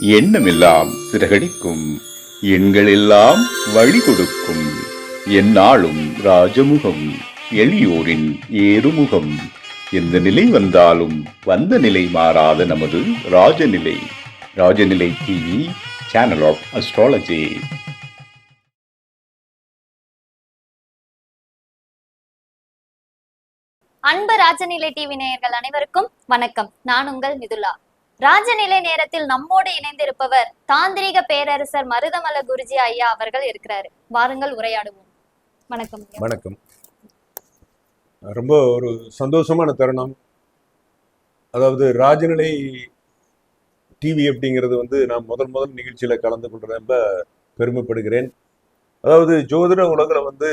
எண்ணமெல்லாம் சிறகடிக்கும். எண்களெல்லாம் வழி கொடுக்கும் எந்நாளும் ராஜமுகம் எளியோரின் ஏறுமுகம். எந்த நிலை வந்தாலும் வந்த நிலை மாறாத நமது Rajanilai. Rajanilai TV channel of astrology அன்பு ராஜநிலை டிவி நேயர்கள் அனைவருக்கும் வணக்கம். நான் உங்கள் மிதுலா. ராஜநிலை நேரத்தில் நம்மோடு இணைந்திருப்பவர் தாந்திரிக பேரரசர் மருதமல குருஜி ஐயா அவர்கள் இருக்கிறாரு. வாருங்கள் உரையாடுவோம். வணக்கம் வணக்கம். ரொம்ப ஒரு சந்தோஷமான தருணம். அதாவது ராஜநிலை டிவி அப்படிங்கிறது வந்து நான் முதல் முதல் நிகழ்ச்சியில கலந்து கொண்டு ரொம்ப பெருமைப்படுகிறேன். அதாவது ஜோதிட உலகில் வந்து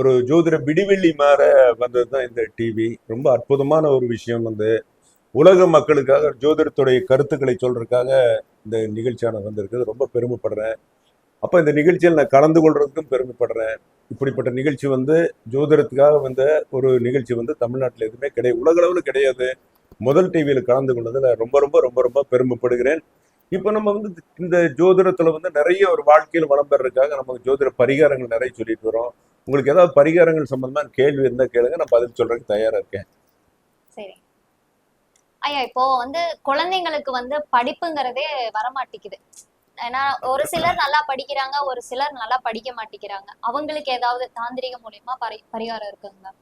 ஒரு ஜோதிட விடிவெள்ளி மாற வந்தது தான் இந்த டிவி ரொம்ப அற்புதமான ஒரு விஷயம் வந்து உலக மக்களுக்காக ஜோதிடத்துடைய கருத்துக்களை சொல்றதுக்காக இந்த நிகழ்ச்சியானது வந்திருக்குது. ரொம்ப பெருமைப்படுறேன். அப்போ இந்த நிகழ்ச்சியில் நான் கலந்து கொள்றதுக்கும் பெருமைப்படுறேன். இப்படிப்பட்ட நிகழ்ச்சி வந்து ஜோதிடத்துக்காக வந்த ஒரு நிகழ்ச்சி வந்து தமிழ்நாட்டில் எதுவுமே கிடையாது உலகளவில் கிடையாது. முதல் டிவியில் கலந்து கொண்டதில் ரொம்ப ரொம்ப ரொம்ப ரொம்ப பெருமைப்படுகிறேன். இப்போ நம்ம வந்து இந்த ஜோதிடத்தில் வந்து நிறைய ஒரு வாழ்க்கையில் வளம் பெறதுக்காக நம்ம ஜோதிட பரிகாரங்கள் நிறைய சொல்லிட்டு வரோம். உங்களுக்கு ஏதாவது பரிகாரங்கள் சம்பந்தமான கேள்வி இருந்தால் கேளுங்க. நான் பதில் சொல்றதுக்கு தயாரா இருக்கேன். சரி. ஐயா இப்போ வந்து குழந்தைங்களுக்கு வந்து படிப்புங்கிறதே வரமாட்டேங்குது. ஏன்னா ஒரு சிலர் நல்லா படிக்கிறாங்க ஒரு சிலர் நல்லா படிக்க மாட்டேங்கிறாங்க. அவங்களுக்கு ஏதாவது தாந்திரிக மூலியமா பரி பரிகாரம் இருக்குங்களா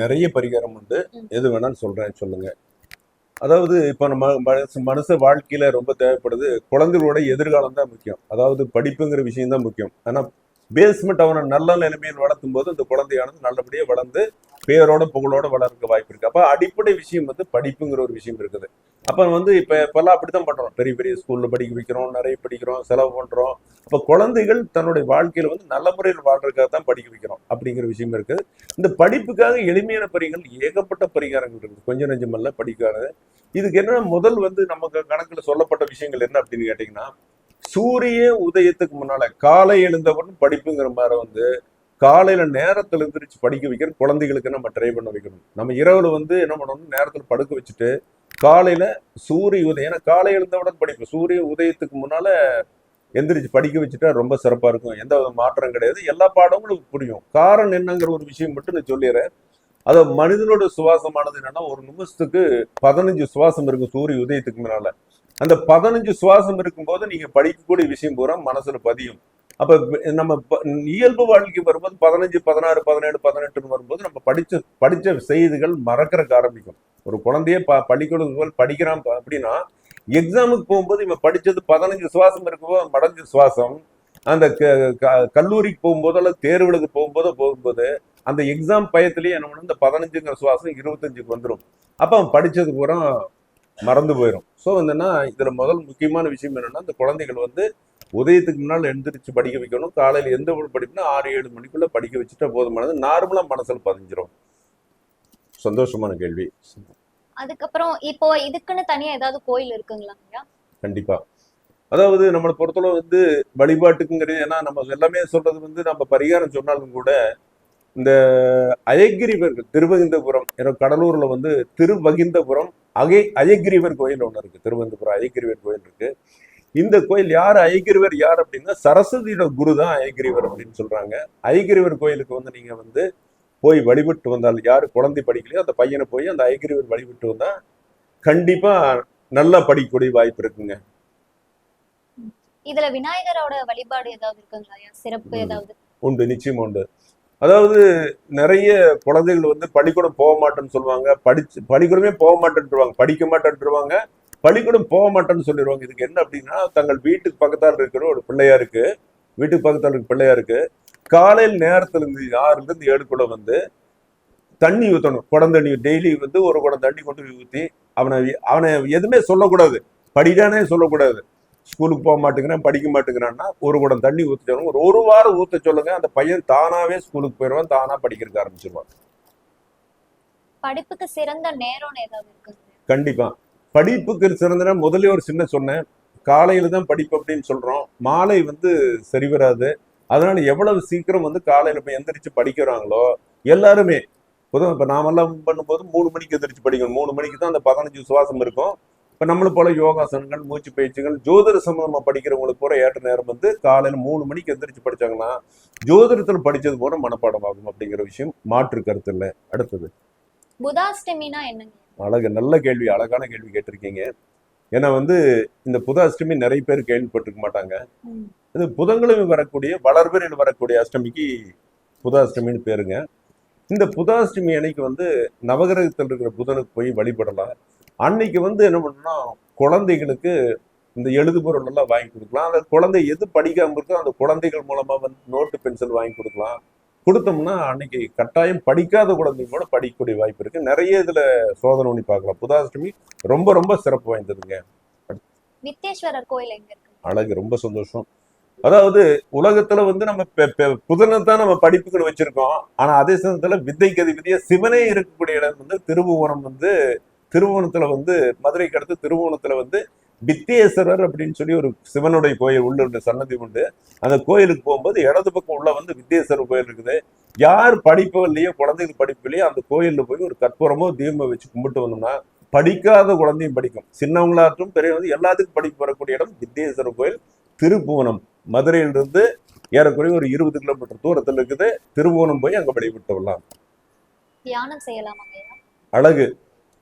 நிறைய பரிகாரம் உண்டு. எது வேணாலும் சொல்றேன் சொல்லுங்க. அதாவது இப்போ நம்ம மனுஷ வாழ்க்கையில ரொம்ப தேவைப்படுது. குழந்தைகளோட எதிர்காலம் தான் முக்கியம். அதாவது படிப்புங்கிற விஷயம் தான் முக்கியம். ஆனா பேஸ்மெண்ட் அவனை நல்ல நிலைமையில் வளர்த்தும் போது இந்த குழந்தையானது நல்லபடியாக வளர்ந்து பேரோட புகழோட வளர்க்க வாய்ப்பு இருக்கு. அப்போ அடிப்படை விஷயம் வந்து படிப்புங்கிற ஒரு விஷயம் இருக்குது. அப்போ வந்து இப்போ இப்போல்லாம் அப்படி அப்படித்தான் பண்றோம். பெரிய பெரிய ஸ்கூல்ல படிக்க வைக்கிறோம் நிறைய படிக்கிறோம் செலவு பண்றோம். அப்ப குழந்தைகள் தன்னுடைய வாழ்க்கையில வந்து நல்ல முறையில் வாழ்றதுக்காக தான் படிக்க வைக்கிறோம் அப்படிங்கிற விஷயம் இருக்குது. இந்த படிப்புக்காக எளிமையான பரிகள் ஏகப்பட்ட பரிகாரங்கள் இருக்குது. கொஞ்சம் நெஞ்சமல்ல படிக்காது. இதுக்கு என்ன முதல் வந்து நமக்கு கணக்குல சொல்லப்பட்ட விஷயங்கள் என்ன அப்படின்னு கேட்டிங்கன்னா சூரிய உதயத்துக்கு முன்னால காலை எழுந்தவுடன் படிப்புங்கிற மாதிரி வந்து காலையில நேரத்துல எழுந்திரிச்சு படிக்க வைக்கிற குழந்தைகளுக்கு நம்ம ட்ரை பண்ண வைக்கணும். நம்ம இரவுல வந்து என்ன பண்ணணும்? நேரத்துல படுக்க வச்சுட்டு காலையில சூரிய உதயம் ஏன்னா காலை எழுந்தவுடன் படிப்பு சூரிய உதயத்துக்கு முன்னால எந்திரிச்சு படிக்க வச்சுட்டா ரொம்ப சிறப்பா இருக்கும். எந்த வித மாற்றம் கிடையாது. எல்லா பாடங்களும் புரியும். காரணம் என்னங்கிற ஒரு விஷயம் மட்டும் நான் சொல்லிடுறேன். அது மனிதனோட சுவாசமானது என்னன்னா ஒரு நிமிஷத்துக்கு பதினஞ்சு சுவாசம் இருக்கும் சூரிய உதயத்துக்கு முன்னால. அந்த பதினஞ்சு சுவாசம் இருக்கும்போது நீங்க படிக்கக்கூடிய விஷயம் பூரா மனசுல பதியும். அப்ப நம்ம இயல்பு வாழ்க்கை வரும்போது பதினஞ்சு பதினாறு பதினேழு பதினெட்டுன்னு வரும்போது நம்ம படிச்ச படிச்ச செய்திகள் மறக்கிறதுக்கு ஆரம்பிக்கும். ஒரு குழந்தைய ப பள்ளிக்கூடம் படிக்கிறான் அப்படின்னா எக்ஸாமுக்கு போகும்போது இவன் படிச்சது பதினஞ்சு சுவாசம் இருக்கும்போது மடஞ்சு சுவாசம். அந்த க- க- கல்லூரிக்கு போகும்போது அல்லது தேர்வுகளுக்கு போகும்போதோ போகும்போது அந்த எக்ஸாம் பயத்திலேயே என்ன பண்ணணும் இந்த பதினஞ்சுங்கிற சுவாசம் இருபத்தஞ்சுக்கு வந்துடும் அப்போ அவன் படித்தது பூரா மறந்து போயிடும் ஸோ என்னன்னா இதுல முதல் முக்கியமான விஷயம் என்னன்னா இந்த குழந்தைகள் வந்து உதயத்துக்கு முன்னால் எழுந்திரிச்சு படிக்க வைக்கணும். காலையில எந்த ஒரு படிப்புனா ஆறு ஏழு மணிக்குள்ள படிக்க வச்சுட்டா போதுமானது. நார்மலா மனசுல பதிஞ்சிரும். சந்தோஷமான கேள்வி. அதுக்கப்புறம் இப்போ இதுக்குன்னு தனியா ஏதாவது கோயில் இருக்குங்களா ஐயா? கண்டிப்பா. அதாவது நம்மளை பொறுத்தளவு வந்து வழிபாட்டுக்குங்கிறது ஏன்னா நம்ம எல்லாமே சொல்றது வந்து நம்ம பரிகாரம் சொன்னாலும் கூட இந்த அயகிரிவர் திருவகிந்தபுரம் கடலூர்ல வந்து திருவகிந்தபுரம் அகை அயகிரிவர் கோயில் ஒன்று இருக்கு. திருவகிந்தபுரம் அயகிரிவர் கோயில் இருக்கு. இந்த கோயில் யார் அயகிரிவர் யார் அப்படின்னா சரஸ்வதியோட குரு தான் அயகிரிவர் அப்படின்னு சொல்றாங்க. அயகிரிவர் கோயிலுக்கு வந்து நீங்க வந்து போய் வழிபட்டு வந்தால் யார் குழந்தை படிக்கலையோ அந்த பையனை போய் அந்த அயகிரிவர் வழிபட்டு வந்தா கண்டிப்பா நல்லா படிக்கக்கூடிய வாய்ப்பு இருக்குங்க. இதுல விநாயகரோட வழிபாடு ஏதாவது இருக்குங்களா? சிறப்பு. ஏதாவது? உண்டு. நிச்சயம் உண்டு. அதாவது நிறைய குழந்தைகள் வந்து பள்ளிக்கூடம் போக மாட்டேன்னு சொல்லுவாங்க. படிச்சு பள்ளிக்கூடமே போக மாட்டேன்ட்டுருவாங்க. படிக்க மாட்டேன்ட்டுருவாங்க. பள்ளிக்கூடம் போக மாட்டேன்னு சொல்லிடுவாங்க. இதுக்கு என்ன அப்படின்னா தங்கள் வீட்டுக்கு பக்கத்தால் இருக்கிற ஒரு பிள்ளையா இருக்கு. வீட்டுக்கு பக்கத்தால் இருக்கிற பிள்ளையா இருக்கு. காலையில் நேரத்துலேருந்து ஆறுலேருந்து ஏழு கூட வந்து தண்ணி ஊற்றணும் குடம் தண்ணி டெய்லி வந்து ஒரு குடம் தண்ணி கொண்டு போய் ஊற்றி அவனை அவனை எதுவுமே சொல்லக்கூடாது. படிடானே சொல்லக்கூடாது. ஸ்கூலுக்கு போக மாட்டேங்கிறான் படிக்க மாட்டேங்கிறான்னா ஒரு குடம் தண்ணி ஊற்ற சொல்லுங்க ஒரு ஒரு வாரம் ஊற்ற சொல்லுங்க அந்த பையன் தானாவே ஸ்கூலுக்கு போயிடுவான் தானா படிக்கிறதுக்கு ஆரம்பிச்சிருவான். படிப்புக்கு சிறந்த இருக்குங்க கண்டிப்பா. படிப்புக்கு சிறந்த நேரம் முதல்ல ஒரு சின்ன சொன்னேன். காலையில தான் படிப்பு அப்படின்னு சொல்றோம். மாலை வந்து சரி வராது. அதனால எவ்வளவு சீக்கிரம் வந்து காலையில போய் எந்திரிச்சு படிக்கிறாங்களோ எல்லாருமே. இப்போ நாமெல்லாம் பண்ணும்போது மூணு மணிக்கு எந்திரிச்சு படிக்கணும். மூணு மணிக்கு தான் அந்த பதினஞ்சு சுவாசம் இருக்கும். இப்போ நம்மளை போல யோகாசனங்கள் மூச்சு பயிற்சிகள் ஜோதிட சம்பந்தமா படிக்கிறவங்களுக்கு போற ஏற்ற நேரம் வந்து காலையில மூணு மணிக்கு எந்திரிச்சு படிச்சாங்கன்னா ஜோதிடத்தில் படிச்சது போல மனப்பாடம் ஆகும் அப்படிங்கிற விஷயம் மாற்று கருத்து இல்லை. அடுத்தது. புதாஷ்டமினா என்னங்க? அழகு நல்ல கேள்வி அழகான கேள்வி கேட்டிருக்கீங்க. ஏன்னா வந்து இந்த புத அஷ்டமி நிறைய பேர் கேள்விப்பட்டிருக்க மாட்டாங்க. இது புதன்கிழமை வரக்கூடிய வளர்பிறையில் வரக்கூடிய அஷ்டமிக்கு புத அஷ்டமின்னு பேருங்க. இந்த புத அஷ்டமி அன்னைக்கு வந்து நவகிரகத்தில் இருக்கிற புதனுக்கு போய் வழிபடலாம். அன்னைக்கு வந்து என்ன பண்ணணும்னா குழந்தைகளுக்கு இந்த எழுது பொருள் எல்லாம் வாங்கி கொடுக்கலாம். அந்த குழந்தை எது படிக்காம இருக்கோ அந்த குழந்தைகள் மூலமா வந்து நோட்டு பென்சில் வாங்கி கொடுக்கலாம். கொடுத்தோம்னா அன்னைக்கு கட்டாயம் படிக்காத குழந்தைங்க கூட படிக்கக்கூடிய வாய்ப்பு இருக்கு. நிறைய இதுல சோதனை பண்ணி பார்க்கலாம். புதாஷ்டமி ரொம்ப ரொம்ப சிறப்பு வாய்ந்ததுங்க. வித்தேஸ்வரர் கோயில் எங்க இருக்கு? அழகு ரொம்ப சந்தோஷம். அதாவது உலகத்துல வந்து நம்ம புதனை தான் நம்ம படிப்புகள் வச்சிருக்கோம். ஆனா அதே சமயத்துல வித்தைக்கு அதிபதியா சிவனே இருக்கக்கூடிய இடம் வந்து திருபுவனம் வந்து திருபுவனத்துல வந்து மதுரைக்கு அடுத்து திருபுவனத்துல வந்து வித்தேஸ்வரர் அப்படின்னு சொல்லி ஒரு சிவனுடைய கோயில் உள்ள சன்னதி உண்டு. அந்த கோயிலுக்கு போகும்போது இடது பக்கம் உள்ள வந்து வித்தேஸ்வரர் கோயில் இருக்குது. யார் படிப்பு இல்லையோ குழந்தைகள் படிப்பு இல்லையோ அந்த கோயில்ல போய் ஒரு கற்பூரமோ தீபமோ வச்சு கும்பிட்டு வந்தோம்னா படிக்காத குழந்தையும் படிக்கும். சின்னவங்களாட்டும் பெரியவங்க எல்லாத்துக்கும் படிப்பு வரக்கூடிய இடம் வித்தேஸ்வரர் கோயில் திருப்புவனம் மதுரையிலிருந்து ஏறக்குறைய ஒரு இருபது கிலோமீட்டர் தூரத்தில் இருக்குது. திருப்புவனம் போய் அங்க வழிபட்டு வரலாம். தியானம் செய்யலாமா அழகு.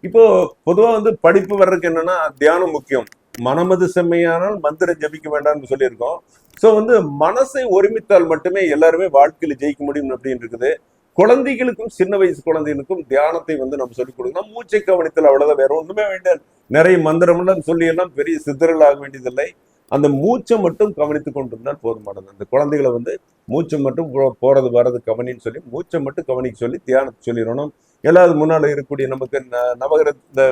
இப்போ பொதுவா வந்து படிப்பு வர்றதுக்கு என்னன்னா தியானம் முக்கியம். மனமது செம்மையானால் மந்திரம் ஜபிக்க வேண்டாம்னு சொல்லியிருக்கோம். ஸோ வந்து மனசை ஒருமித்தால் மட்டுமே எல்லாருமே வாழ்க்கையில் ஜெயிக்க முடியும் அப்படின்னு இருக்குது. குழந்தைகளுக்கும் சின்ன வயசு குழந்தைகளுக்கும் தியானத்தை வந்து நம்ம சொல்லிக் கொடுக்கணும். மூச்சை கவனித்தல் அவ்வளவுதான் வேற ஒண்ணுமே வேண்டாம். நிறைய மந்திரம்லாம் சொல்லி எல்லாம் பெரிய சித்தர்கள் ஆக வேண்டியதில்லை. அந்த மூச்சை மட்டும் கவனித்து கொண்டிருந்தால் போதுமானது அந்த குழந்தைகளை வந்து மூச்சை மட்டும் போறது வர்றது கவனின்னு சொல்லி மூச்சை மட்டும் கவனிக்க சொல்லி தியானத்தை சொல்லிடணும். எல்லாரும் முன்னால இருக்கக்கூடிய நமக்கு நவகிர இந்த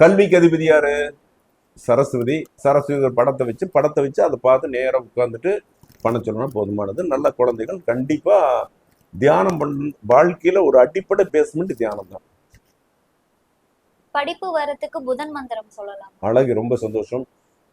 கல்விக்கு அதிபதி யாரு? சரஸ்வதி. சரஸ்வதி படத்தை வச்சு படத்தை வச்சு அதை பார்த்து நேரா உட்காந்துட்டு பண்ண சொல்லணும் போதுமானது நல்ல குழந்தைகள் கண்டிப்பா தியானம் பண்ண வாழ்க்கையில ஒரு அடிப்படை பேஸ்மெண்ட் தியானம் தான். படிப்பு வரத்துக்கு புதன் மந்திரம் சொல்லலாம்? அழகு ரொம்ப சந்தோஷம்.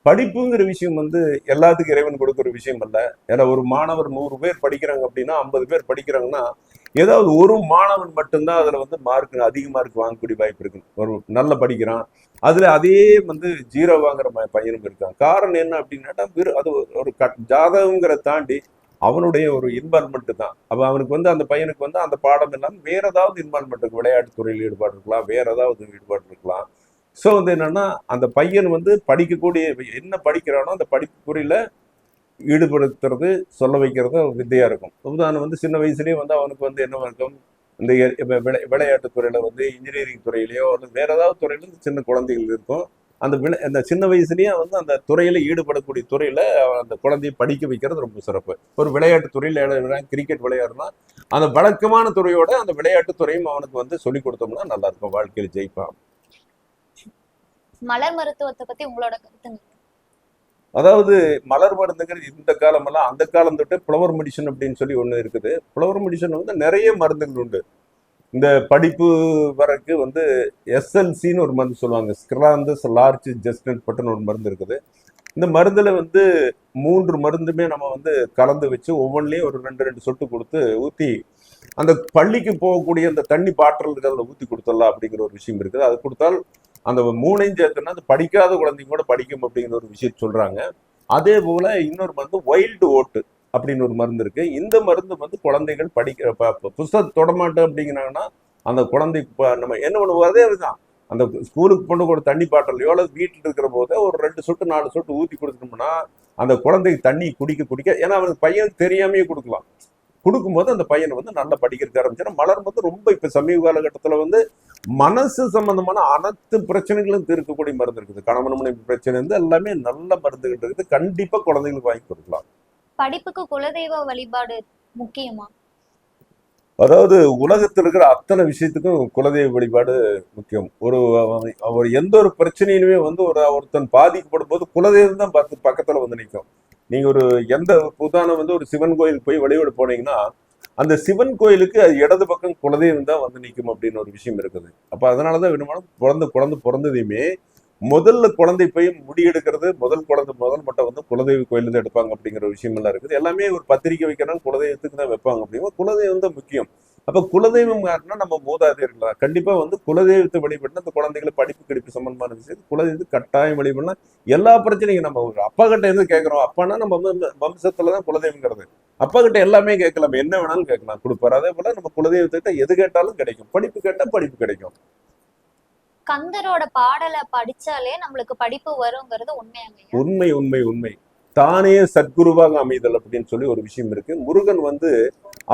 படிப்புங்கிற விஷயம் வந்து எல்லாத்துக்கும் இறைவன் கொடுக்குற விஷயம் அல்ல. ஏன்னா ஒரு மாணவர் நூறு பேர் படிக்கிறாங்க அப்படின்னா ஐம்பது பேர் படிக்கிறாங்கன்னா ஏதாவது ஒரு மாணவன் மட்டும்தான் அதில் வந்து மார்க் அதிக மார்க் வாங்கக்கூடிய வாய்ப்பு இருக்கு. ஒரு நல்ல படிக்கிறான். அதில் அதே வந்து ஜீரோ வாங்குற ம- பையனும் இருக்கான். காரணம் என்ன அப்படின்னாட்டா வெறும் அது ஒரு- ஒரு கட்- ஜாதகங்கிறத தாண்டி அவனுடைய ஒரு இன்வால்மெண்ட் தான். அப்போ அவனுக்கு வந்து அந்த பையனுக்கு வந்து அந்த பாடம் இல்லாமல் வேற ஏதாவது இன்வால்மெண்ட் இருக்கு. விளையாட்டு துறையில் ஈடுபாடு இருக்கலாம் வேற ஏதாவது ஈடுபாடு இருக்கலாம் ஸோ வந்து என்னென்னா அந்த பையன் வந்து படிக்கக்கூடிய என்ன படிக்கிறானோ அந்த படிப்புக்குறியில ஈடுபடுத்துறது சொல்ல வைக்கிறது வித்தையாக இருக்கும். உதாரணம் வந்து சின்ன வயசுலேயே வந்து அவனுக்கு வந்து என்ன இருக்கும் இந்த விளை விளையாட்டு துறையில் வந்து இன்ஜினியரிங் துறையிலையோ அல்லது வேறு ஏதாவது துறையில சின்ன குழந்தைகள் இருக்கும். அந்த விளை அந்த சின்ன வயசுலேயே வந்து அந்த துறையில் ஈடுபடக்கூடிய துறையில் அந்த குழந்தையை படிக்க வைக்கிறது ரொம்ப சிறப்பு. ஒரு விளையாட்டு துறையில் விளையாடுறான் கிரிக்கெட் விளையாடுறான் அந்த வழக்கமான துறையோட அந்த விளையாட்டு துறையும் அவனுக்கு வந்து சொல்லிக் கொடுத்தோம்னா நல்லா இருக்கும். ஜெயிப்பான். மலர் மருத்துவத்தை பத்தி உங்களோட கருத்து அதாவது மலர் மருந்துங்கிறது இந்த காலமெல்லாம் அந்த காலம் தொட்டு புலவர் மெடிசன் அப்படின்னு சொல்லி ஒன்று இருக்குது. புலவர் மெடிசன் வந்து நிறைய மருந்துகள் உண்டு. இந்த படிப்பு வரக்கு வந்து எஸ்எல்சின்னு ஒரு மருந்து சொல்லுவாங்க. ஸ்கிராந்தஸ் லார்ஜ் ஜெஸ்டன்ட் பட்டன் ஒரு மருந்து இருக்குது. இந்த மருந்தில் வந்து மூன்று மருந்துமே நம்ம வந்து கலந்து வச்சு ஒவ்வொன்றிலையும் ஒரு ரெண்டு ரெண்டு சொட்டு கொடுத்து ஊற்றி அந்த பள்ளிக்கு போகக்கூடிய அந்த தண்ணி பாட்டில்களில் ஊற்றி கொடுத்துடலாம் அப்படிங்கிற ஒரு விஷயம் இருக்குது. அது கொடுத்தால் அந்த மூணையும் சேர்த்துனா அது படிக்காத குழந்தைங்க கூட படிக்கும் அப்படிங்கிற ஒரு விஷயம் சொல்றாங்க. அதே போல இன்னொரு மருந்து வைல்டு ஓட்டு அப்படின்னு ஒரு மருந்து இருக்கு. இந்த மருந்து வந்து குழந்தைகள் படிக்கிற ப- புஸ்தகம் தொடமாட்டோம் அப்படிங்கிறாங்கன்னா அந்த குழந்தை நம்ம என்ன பண்ணுவோம்? அதே அதுதான் அந்த ஸ்கூலுக்கு கொண்டு கூட தண்ணி பாட்டிலையோ அல்லது வீட்டில் இருக்கிற போதே ஒரு ரெண்டு சொட்டு நாலு சொட்டு ஊற்றி கொடுத்துட்டோம்னா அந்த குழந்தைக்கு தண்ணி குடிக்க குடிக்க ஏன்னா அவனுக்கு பையனுக்கு தெரியாமையே கொடுக்கலாம். கொடுக்கும்போது அந்த பையனை வந்து நல்லா படிக்கிறதுக்கு ஆரம்பிச்சிடும் மலர் வந்து ரொம்ப இப்ப சமீப காலகட்டத்துல வந்து மனசு சம்பந்தமான அனைத்து பிரச்சனைகளும் தீர்க்கக்கூடிய மருந்து இருக்குது. கணவன் மனைவி பிரச்சனை இருந்து எல்லாமே நல்ல மருந்துகள் இருக்குது. கண்டிப்பா குழந்தைங்களுக்கு வாங்கி கொடுக்கலாம். படிப்புக்கு குலதெய்வ வழிபாடு முக்கியமா? அதாவது உலகத்தில் இருக்கிற அத்தனை விஷயத்துக்கும் குலதெய்வ வழிபாடு முக்கியம். ஒரு அவர் எந்த ஒரு பிரச்சனையிலுமே வந்து ஒரு ஒருத்தன் பாதிக்கப்படும் போது குலதெய்வம் தான் பார்த்து பக்கத்துல வந்து நிற்கும் நீங்க ஒரு எந்த உதாரணம் வந்து ஒரு சிவன் கோயில் போய் வழிபாடு போனீங்கன்னா அந்த சிவன் கோயிலுக்கு அது இடது பக்கம் குலதெய்வம் தான் வந்து நிற்கும் அப்படின்னு ஒரு விஷயம் இருக்குது. அப்போ அதனால தான் வேணுமானம் குழந்தை குழந்தை பிறந்ததையுமே முதல்ல குழந்தை போய் முடி எடுக்கிறது முதல் குழந்தை முதல் மட்டும் வந்து குலதெய்வ கோயில தான் எடுப்பாங்க அப்படிங்கிற ஒரு விஷயம் எல்லாம் இருக்குது. எல்லாமே ஒரு பத்திரிக்கை வைக்கிறாங்க குலதெய்வத்துக்கு தான் வைப்பாங்க அப்படிங்கிற குலதெய்வம் தான் முக்கியம். அப்ப குலதெய்வம் யாருன்னா நம்ம மூதாதையர்கள் கண்டிப்பா வந்து குலதெய்வத்தை வழிபட்டு அந்த குழந்தைகளை படிப்பு கிடைப்பு சம்பந்தமான விஷயம் குலதெய்வத்தை கட்டாயம் வழிபடனா எல்லா பிரச்சனையும் நம்ம ஒரு அப்பா கிட்ட இருந்து கேட்கறோம் அப்பானா நம்ம வம்சத்துல தான் குலதெய்வங்கிறது அப்பா கிட்ட எல்லாமே கேட்கலாம். என்ன வேணாலும் கேட்கலாம். கொடுப்பாரு. அதே போல நம்ம குலதெய்வத்திட்ட எது கேட்டாலும் கிடைக்கும். படிப்பு கேட்டா படிப்பு கிடைக்கும். கந்தரோட பாடலை படிச்சாலே நம்மளுக்கு படிப்பு வருங்கிறது உண்மையாங்க உண்மை உண்மை உண்மை. தானே சத்குருவாக அமைதல் அப்படின்னு சொல்லி ஒரு விஷயம் இருக்கு. முருகன் வந்து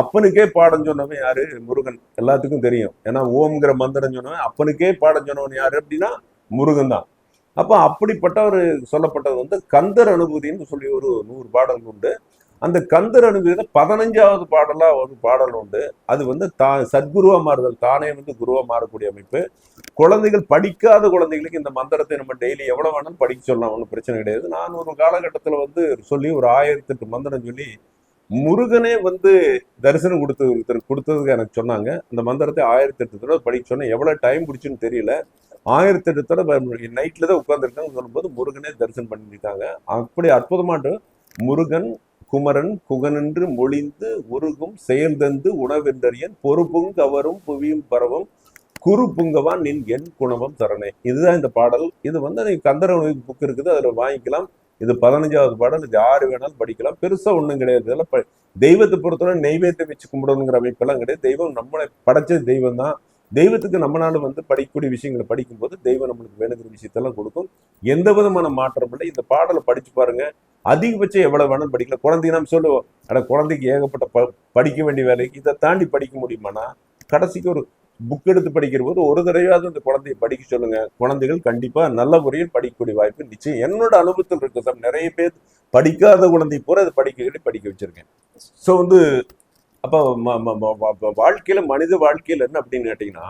அப்பனுக்கே பாடம் சொன்னவன் யாரு? முருகன். எல்லாத்துக்கும் தெரியும். ஏன்னா ஓம்ங்கிற மந்திரம் சொன்னவன் அப்பனுக்கே பாடம் சொன்னவன் யாரு அப்படின்னா முருகன் தான். அப்ப அப்படிப்பட்ட ஒரு சொல்லப்பட்டது வந்து கந்தர் அனுபூதின்னு சொல்லி ஒரு நூறு பாடல் உண்டு. அந்த கந்தர் அனுபூதியில பதினஞ்சாவது பாடலா ஒரு பாடல் உண்டு. அது வந்து தா சத்குருவா மாறுதல் தானே வந்து குருவா மாறக்கூடிய அமைப்பு. குழந்தைகள் படிக்காத குழந்தைகளுக்கு இந்த மந்திரத்தை நம்ம டெய்லி எவ்வளவு வேணாலும் படிக்க சொல்லலாம் ஒன்றும் பிரச்சனை கிடையாது. நான் ஒரு காலகட்டத்தில் வந்து சொல்லி ஒரு ஆயிரத்தி எட்டு மந்திரம் சொல்லி முருகனே வந்து தரிசனம் கொடுத்து ஒருத்தர் கொடுத்ததுக்கு எனக்கு சொன்னாங்க. அந்த மந்திரத்தை ஆயிரத்தி எட்டு தடவை படிக்க சொன்னேன். எவ்வளோ டைம் பிடிச்சுன்னு தெரியல. ஆயிரத்தி எட்டு தடவை நைட்டில் தான் உட்காந்துருக்காங்க சொல்லும்போது முருகனே தரிசனம் பண்ணிட்டாங்க. அப்படி அற்புதமாட்டு முருகன் குமரன் குகனென்று மொழிந்து உருகும் செயல்தந்து உணவென்றறியன் பொறுப்பும் கவரும் புவியும் பரவும் குரு புங்கவான் நின் என் குணவம் தரணே இதுதான் இந்த பாடல். இது வந்து நீங்க கந்தர புக் இருக்குது அதில் வாங்கிக்கலாம். இது பதினஞ்சாவது பாடல். இது யாரு வேணாலும் படிக்கலாம். பெருசா ஒன்றும் கிடையாது. இதெல்லாம் ப- தெய்வத்தை பொறுத்தவரை நெய்வேத்தியம் வச்சு கும்பிடணுங்கிற அமைப்பெல்லாம் கிடையாது. தெய்வம் நம்மளை படைச்ச தெய்வம் தான் தெய்வத்துக்கு நம்மளால வந்து படிக்கக்கூடிய விஷயங்களை படிக்கும்போது தெய்வம் நம்மளுக்கு வேணுங்கிற விஷயத்தெல்லாம் கொடுக்கும். எந்த விதமான மாற்றம் இல்லை. இந்த பாடலை படிச்சு பாருங்க. அதிகபட்சம் எவ்வளவு வேணாலும் படிக்கலாம். குழந்தைங்க நம்ம சொல்லுவோம் ஆனால் குழந்தைக்கு ஏகப்பட்ட ப படிக்க வேண்டிய வேலைக்கு இதை தாண்டி படிக்க முடியுமானா? கடைசிக்கு ஒரு புக் எடுத்து படிக்கிற போது ஒரு தடவையாவது அந்த குழந்தைய படிக்க சொல்லுங்க. குழந்தைகள் கண்டிப்பா நல்ல முறையில் படிக்கக்கூடிய வாய்ப்பு நிச்சயம். என்னோட அனுபவத்தில் இருக்கு சார். நிறைய பேர் படிக்காத குழந்தை பூரா அதை படிக்க படிக்க வச்சிருக்கேன். ஸோ வந்து அப்போ வாழ்க்கையில் மனித வாழ்க்கையில் என்ன அப்படின்னு கேட்டிங்கன்னா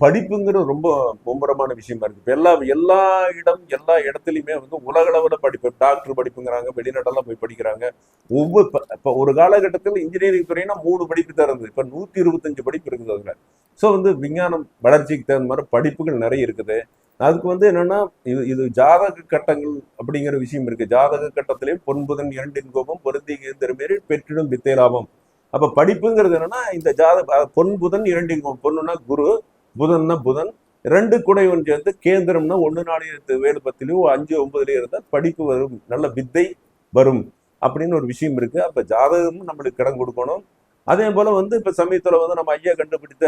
படிப்புங்கிறது ரொம்ப மும்முரமான விஷயமா இருக்குது இப்போ எல்லா எல்லா இடம் எல்லா இடத்துலையுமே வந்து உலகளவில் படிப்பு டாக்டர் படிப்புங்கிறாங்க வெளிநாட்டெல்லாம் போய் படிக்கிறாங்க. ஒவ்வொரு இப்போ ஒரு காலகட்டத்தில் இன்ஜினியரிங் துறைனா மூணு படிப்பு தான் இருந்தது. நூற்றி இருபத்தஞ்சி இருபத்தஞ்சு படிப்பு இருக்குது அதில். ஸோ வந்து விஞ்ஞானம் வளர்ச்சிக்கு தகுந்த மாதிரி படிப்புகள் நிறைய இருக்குது. அதுக்கு வந்து என்னன்னா இது இது ஜாதக கட்டங்கள் அப்படிங்கிற விஷயம் இருக்கு. ஜாதக கட்டத்திலேயும் பொன்புதன் இரண்டின் கோபம் பொருந்திகிற மாரி பெற்றிடும் வித்தை லாபம். அப்ப படிப்புங்கிறது என்னன்னா இந்த ஜாத பொன் புதன் இரண்டு பொண்ணுன்னா குரு புதன்னா புதன் ரெண்டு குடைவன் சேர்ந்து கேந்திரம்னா ஒன்று நாலு வேலு பத்திலையும் அஞ்சு ஒன்பதுலயும் இருந்தால் படிப்பு வரும் நல்ல வித்தை வரும் அப்படின்னு ஒரு விஷயம் இருக்கு. அப்போ ஜாதகமும் நம்மளுக்கு கடன் கொடுக்கணும். அதே போல வந்து இப்போ சமயத்தில் வந்து நம்ம ஐயா கண்டுபிடித்த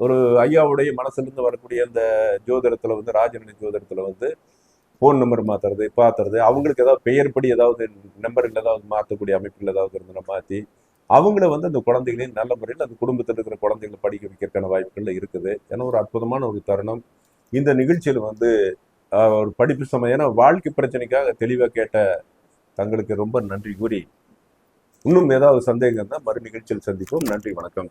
ஒரு ஐயாவுடைய மனசுலேருந்து வரக்கூடிய அந்த ஜோதிடத்துல வந்து ராஜநிலை ஜோதிடத்துல வந்து ஃபோன் நம்பர் மாத்துறது பார்த்துறது அவங்களுக்கு ஏதாவது பெயர்படி ஏதாவது நம்பர்கள் ஏதாவது மாற்றக்கூடிய அமைப்புகள் ஏதாவது இருந்ததுன்னா மாத்தி அவங்கள வந்து அந்த குழந்தைகளையும் நல்ல முறையில் அந்த குடும்பத்தில் இருக்கிற குழந்தைகளை படிக்க வைக்கிறதுக்கான வாய்ப்புகள் இருக்குது. ஏன்னா ஒரு அற்புதமான ஒரு தருணம். இந்த நிகழ்ச்சியில் வந்து ஒரு படிப்பு சமயம் ஏன்னா வாழ்க்கை பிரச்சனைக்காக தெளிவாக கேட்ட தங்களுக்கு ரொம்ப நன்றி கூறி இன்னும் ஏதாவது சந்தேகம் இருந்தால் மறு நிகழ்ச்சியில் சந்திப்போம். நன்றி வணக்கம்.